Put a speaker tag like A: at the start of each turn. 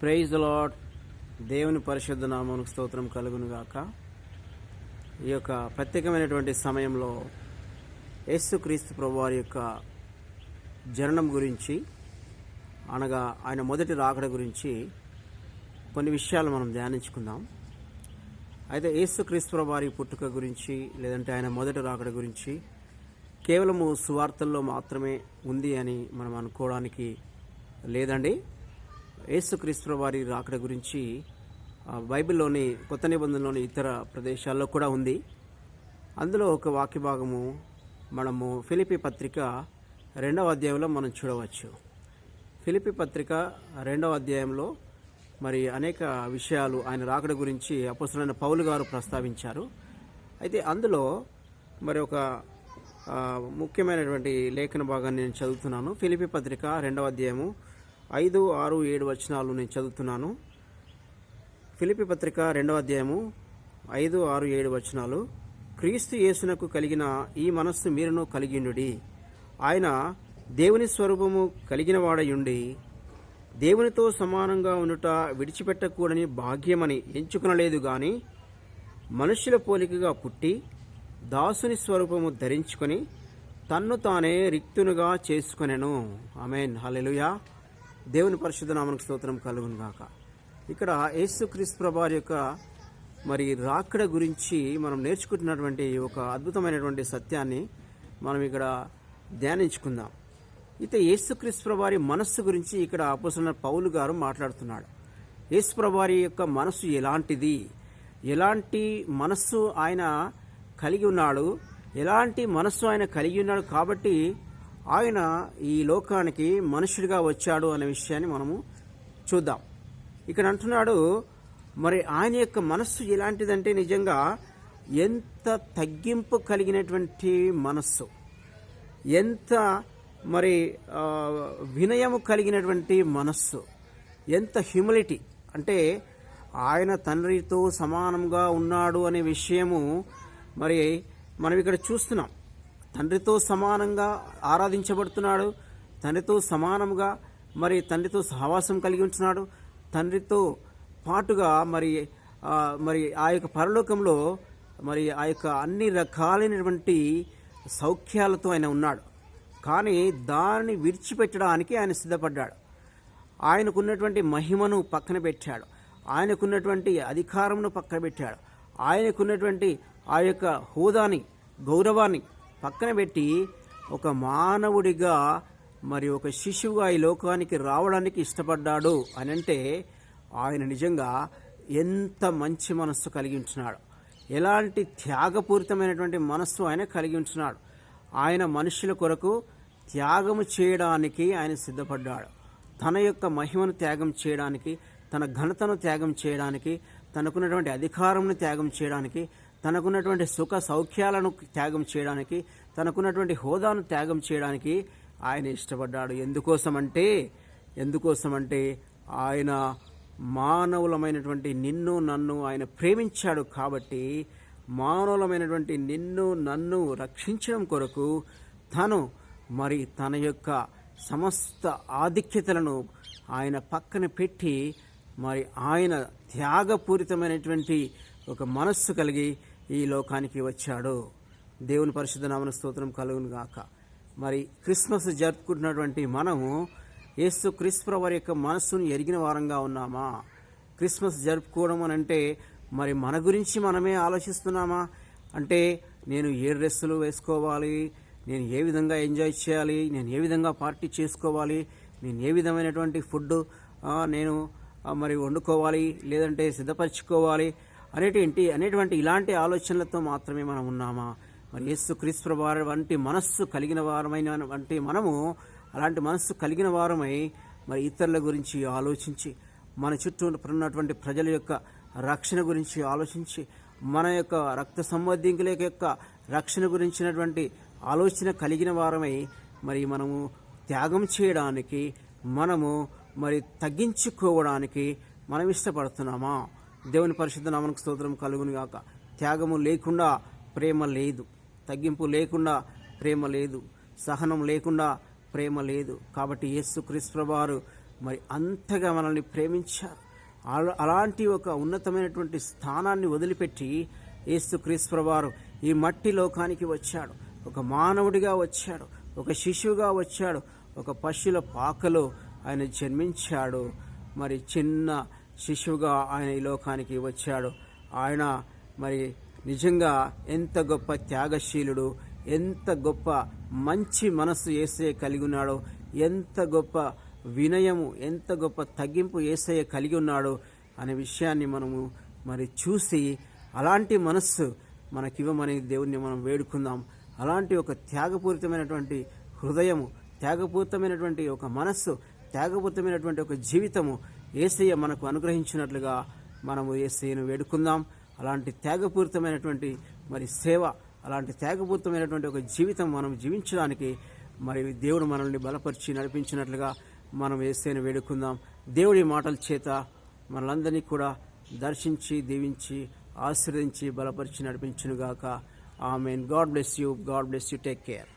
A: Praise lord దేవుని పరిశుద్ధ నామానికి స్తోత్రం కలుగును గాక ఈ యొక్క ప్రత్యేకమైనటువంటి సమయంలో యేసుక్రీస్తు ప్రభు వారి యొక్క జననం గురించి అనగా ఆయన మొదటి రాకడ గురించి కొన్ని విషయాలు మనం ధ్యానించుకుందాం. అయితే యేసుక్రీస్తు ప్రభు వారి పుట్టుక గురించి లేదంటే ఆయన మొదటి రాకడ గురించి కేవలము సువార్తల్లో మాత్రమే ఉంది అని మనం అనుకోవడానికి లేదండి. యేసుక్రీస్తు వారి రాకడ గురించి బైబిల్లోని కొత్త నిబంధనలోని ఇతర ప్రదేశాల్లో కూడా ఉంది. అందులో ఒక వాక్య భాగము మనము ఫిలిపి పత్రిక రెండవ అధ్యాయంలో మనం చూడవచ్చు. ఫిలిపి పత్రిక రెండవ అధ్యాయంలో మరి అనేక విషయాలు ఆయన రాకడ గురించి అపసరైన పౌలు గారు ప్రస్తావించారు. అయితే అందులో మరి ఒక ముఖ్యమైనటువంటి లేఖన భాగాన్ని నేను చదువుతున్నాను. ఫిలిపి పత్రిక రెండవ అధ్యాయము ఐదు ఆరు ఏడు వచనాలు నేను చదువుతున్నాను. ఫిలిపి పత్రిక రెండవ అధ్యాయము ఐదు ఆరు ఏడు వచనాలు. క్రీస్తు యేసునకు కలిగిన ఈ మనస్సు మీరును కలిగినుడి ఆయన దేవుని స్వరూపము కలిగిన వాడయుండి దేవునితో సమానంగా ఉండుట విడిచిపెట్టకూడని భాగ్యమని ఎంచుకునలేదు గాని మనుష్యుల పోలికగా పుట్టి దాసుని స్వరూపము ధరించుకొని తన్ను తానే రిక్తునుగా చేసుకొనెను. ఆమెన్. హలెలుయా దేవుని పరిశుద్ధ నామనికి స్తోత్రం కలుగును గాక. ఇక్కడ యేసుక్రీస్తు ప్రభారి యొక్క మరి రాకడ గురించి మనం నేర్చుకుంటున్నటువంటి ఒక అద్భుతమైనటువంటి సత్యాన్ని మనం ఇక్కడ ధ్యానించుకుందాం. అయితే యేసుక్రీస్తు ప్రభారి మనస్సు గురించి ఇక్కడ అపోసన పౌలు గారు మాట్లాడుతున్నాడు. యేసు ప్రభారి యొక్క మనస్సు ఎలాంటిది? ఎలాంటి మనస్సు ఆయన కలిగి ఉన్నాడు? ఎలాంటి మనస్సు ఆయన కలిగి ఉన్నాడు? కాబట్టి ఆయన ఈ లోకానికి మనుషుడిగా వచ్చాడు అనే విషయాన్ని మనము చూద్దాం. ఇక్కడ అంటున్నాడు మరి ఆయన యొక్క మనస్సు ఎలాంటిదంటే నిజంగా ఎంత తగ్గింపు కలిగినటువంటి మనస్సు. ఎంత మరి వినయము కలిగినటువంటి మనస్సు. ఎంత హ్యూమిలిటీ అంటే ఆయన తండ్రితో సమానంగా ఉన్నాడు అనే విషయము మరి మనం ఇక్కడ చూస్తున్నాం. తండ్రితో సమానంగా ఆరాధించబడుతున్నాడు. తండ్రితో సమానంగా మరి తండ్రితో సహవాసం కలిగి ఉంటున్నాడు. తండ్రితో పాటుగా మరి మరి ఆ యొక్క పరలోకంలో మరి ఆ యొక్క అన్ని రకాలైనటువంటి సౌఖ్యాలతో ఆయన ఉన్నాడు. కానీ దాన్ని విడిచిపెట్టడానికి ఆయన సిద్ధపడ్డాడు. ఆయనకున్నటువంటి మహిమను పక్కన పెట్టాడు. ఆయనకున్నటువంటి అధికారమును పక్కన పెట్టాడు. ఆయనకున్నటువంటి ఆ యొక్క హోదాని గౌరవాన్ని పక్కన పెట్టి ఒక మానవుడిగా మరి ఒక శిశువుగా ఈ లోకానికి రావడానికి ఇష్టపడ్డాడు అని అంటే ఆయన నిజంగా ఎంత మంచి మనస్సు కలిగి ఉంటున్నాడు. ఎలాంటి త్యాగపూరితమైనటువంటి మనస్సు ఆయన కలిగి ఉంటున్నాడు. ఆయన మనుషుల కొరకు త్యాగము చేయడానికి ఆయన సిద్ధపడ్డాడు. తన యొక్క మహిమను త్యాగం చేయడానికి తన ఘనతను త్యాగం చేయడానికి తనకున్నటువంటి అధికారంను త్యాగం చేయడానికి తనకున్నటువంటి సుఖ సౌఖ్యాలను త్యాగం చేయడానికి తనకున్నటువంటి హోదాను త్యాగం చేయడానికి ఆయన ఇష్టపడ్డాడు. ఎందుకోసమంటే ఎందుకోసమంటే ఆయన మానవులమైనటువంటి నిన్ను నన్ను ఆయన ప్రేమించాడు కాబట్టి మానవులమైనటువంటి నిన్ను నన్ను రక్షించడం కొరకు తను మరి తన యొక్క సమస్త ఆధిక్యతలను ఆయన పక్కన పెట్టి మరి ఆయన త్యాగపూరితమైనటువంటి ఒక మనస్సు కలిగి ఈ లోకానికి వచ్చాడు. దేవుని పరిశుద్ధ నామన స్తోత్రం కలుగును గాక. మరి క్రిస్మస్ జరుపుకుంటున్నటువంటి మనము యేసు క్రీస్తు వారి యొక్క మనస్సును ఎరిగిన వారంగా ఉన్నామా? క్రిస్మస్ జరుపుకోవడం అని అంటే మరి మన గురించి మనమే ఆలోచిస్తున్నామా? అంటే నేను ఏ డ్రెస్సులు వేసుకోవాలి? నేను ఏ విధంగా ఎంజాయ్ చేయాలి? నేను ఏ విధంగా పార్టీ చేసుకోవాలి? నేను ఏ విధమైనటువంటి ఫుడ్ నేను మరి వండుకోవాలి? లేదంటే సిద్ధపరచుకోవాలి? అనేటువంటి అనేటువంటి ఇలాంటి ఆలోచనలతో మాత్రమే మనం ఉన్నామా? మరి యేసు క్రీస్తు వారి వంటి మనస్సు కలిగిన వారమైన వంటి మనము అలాంటి మనస్సు కలిగిన వారమై మరి ఇతరుల గురించి ఆలోచించి మన చుట్టూ ఉన్నటువంటి ప్రజల యొక్క రక్షణ గురించి ఆలోచించి మన యొక్క రక్త సంబంధికుల యొక్క రక్షణ గురించినటువంటి ఆలోచన కలిగిన వారమై మరి మనము త్యాగం చేయడానికి మనము మరి తగ్గించుకోవడానికి మనం ఇష్టపడుతున్నామా? దేవుని పరిశుద్ధ నామనకు స్తోత్రం కలుగును గాక. త్యాగము లేకుండా ప్రేమ లేదు. తగ్గింపు లేకుండా ప్రేమ లేదు. సహనం లేకుండా ప్రేమ లేదు. కాబట్టి యేసు క్రీస్తు మరి అంతగా మనల్ని ప్రేమించారు. అలాంటి ఒక ఉన్నతమైనటువంటి స్థానాన్ని వదిలిపెట్టి యేసు వారు ఈ మట్టి లోకానికి వచ్చాడు. ఒక మానవుడిగా వచ్చాడు. ఒక శిశువుగా వచ్చాడు. ఒక పశువుల పాకలో ఆయన జన్మించాడు. మరి చిన్న శిశువుగా ఆయన ఈ లోకానికి వచ్చాడు. ఆయన మరి నిజంగా ఎంత గొప్ప త్యాగశీలుడు ఎంత గొప్ప మంచి మనస్సు ఏసే కలిగి ఉన్నాడో ఎంత గొప్ప వినయము ఎంత గొప్ప తగ్గింపు ఏసయ్య కలిగి ఉన్నాడు అనే విషయాన్ని మనము మరి చూసి అలాంటి మనస్సు మనకివ్వమని దేవుణ్ణి మనం వేడుకుందాం. అలాంటి ఒక త్యాగపూరితమైనటువంటి హృదయము త్యాగపూరితమైనటువంటి ఒక మనస్సు త్యాగపూరితమైనటువంటి ఒక జీవితము ఏసయ్య మనకు అనుగ్రహించినట్లుగా మనము ఏసయ్యను వేడుకుందాం. అలాంటి త్యాగపూరితమైనటువంటి మరి సేవ అలాంటి త్యాగపూరితమైనటువంటి ఒక జీవితం మనం జీవించడానికి మరి దేవుడు మనల్ని బలపరిచి నడిపించినట్లుగా మనం ఏసైన వేడుకుందాం. దేవుడి మాటల చేత మనలందరినీ కూడా దర్శించి దీవించి ఆశీర్వదించి బలపరిచి నడిపించునుగాక. Amen. God bless you. God bless you. Take care.